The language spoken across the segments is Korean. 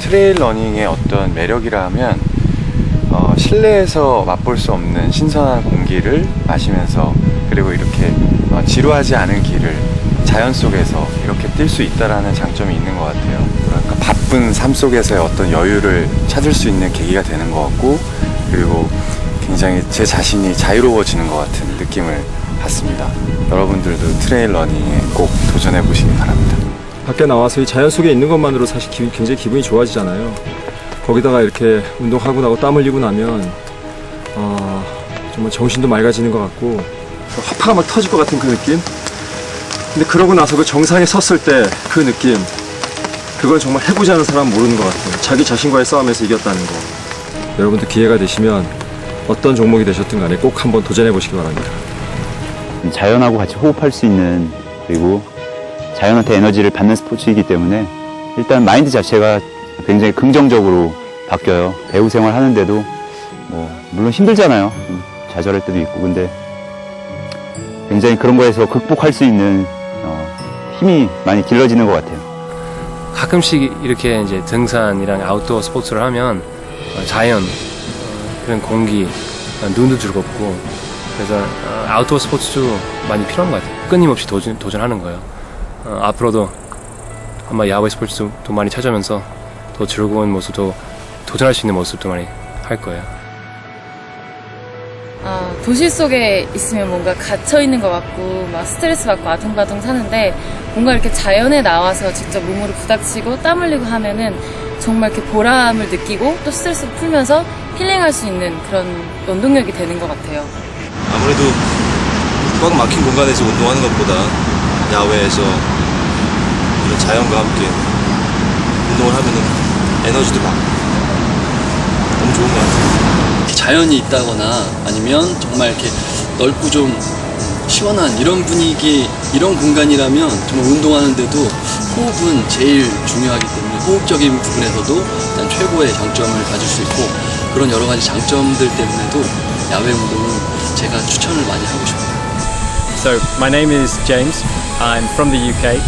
트레일 러닝의 어떤 매력이라 하면 어, 실내에서 맛볼 수 없는 신선한 공기를 마시면서 그리고 이렇게 어, 지루하지 않은 길을 자연 속에서 이렇게 뛸 수 있다라는 장점이 있는 것 같아요. 그러니까 바쁜 삶 속에서의 어떤 여유를 찾을 수 있는 계기가 되는 것 같고 그리고 굉장히 제 자신이 자유로워지는 것 같은 느낌을 받습니다. 여러분들도 트레일 러닝에 꼭 도전해 보시기 바랍니다. 밖에 나와서 이 자연 속에 있는 것만으로 사실 기- 굉장히 기분이 좋아지잖아요. 거기다가 이렇게 운동하고 나고 땀 흘리고 나면 어, 정말 정신도 맑아지는 것 같고 또 화파가 막 터질 것 같은 그 느낌. 근데 그러고 나서 그 정상에 섰을 때 그 느낌. 그건 정말 해보지 않은 사람은 모르는 것 같아요. 자기 자신과의 싸움에서 이겼다는 거. 여러분도 기회가 되시면 어떤 종목이 되셨든 간에 꼭 한번 도전해 보시기 바랍니다. 자연하고 같이 호흡할 수 있는 그리고 자연한테 에너지를 받는 스포츠이기 때문에 일단 마인드 자체가 굉장히 긍정적으로 바뀌어요. 배우 생활 하는데도 뭐 물론 힘들잖아요. 좀 좌절할 때도 있고 근데 굉장히 그런 거에서 극복할 수 있는 어, 힘이 많이 길러지는 것 같아요. 가끔씩 이렇게 이제 등산이랑 아웃도어 스포츠를 하면 어, 자연, 어, 그런 공기, 어, 눈도 즐겁고 그래서 어, 아웃도어 스포츠도 많이 필요한 것 같아요. 끊임없이 도전, 도전하는 거예요. 어, 앞으로도 아마 야외 스포츠도 더 많이 찾아오면서 더 즐거운 모습도 도전할 수 있는 모습도 많이 할 거예요. 아, 도시 속에 있으면 뭔가 갇혀 있는 것 같고 막 스트레스 받고 아둥바둥 사는데 뭔가 이렇게 자연에 나와서 직접 몸으로 부닥치고 땀 흘리고 하면은 정말 이렇게 보람을 느끼고 또 스트레스 풀면서 힐링할 수 있는 그런 원동력이 되는 것 같아요. 아무래도 꽉 막힌 공간에서 운동하는 것보다 야외에서 이런 자연과 함께 운동을 하면은 에너지도 받고 너무 좋은 것 같아요. 자연이 있다거나 아니면 정말 이렇게 넓고 좀 시원한 이런 분위기, 이런 공간이라면 정말 운동하는데도 호흡은 제일 중요하기 때문에 호흡적인 부분에서도 일단 최고의 장점을 가질 수 있고 그런 여러 가지 장점들 때문에도 야외 운동은 제가 추천을 많이 하고 싶어요. So, my name is James. I'm from the UK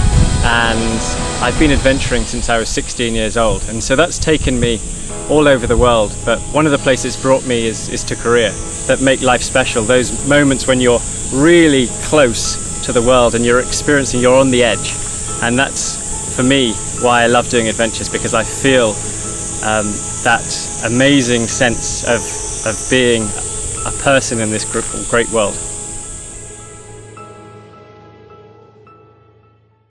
and I've been adventuring since I was 16 years old. And so that's taken me all over the world. But one of the places brought me is, is to Korea that make life special. Those moments when you're really close to the world and you're experiencing, you're on the edge. And that's, for me, why I love doing adventures because I feel um, that amazing sense of, of being a person in this great world.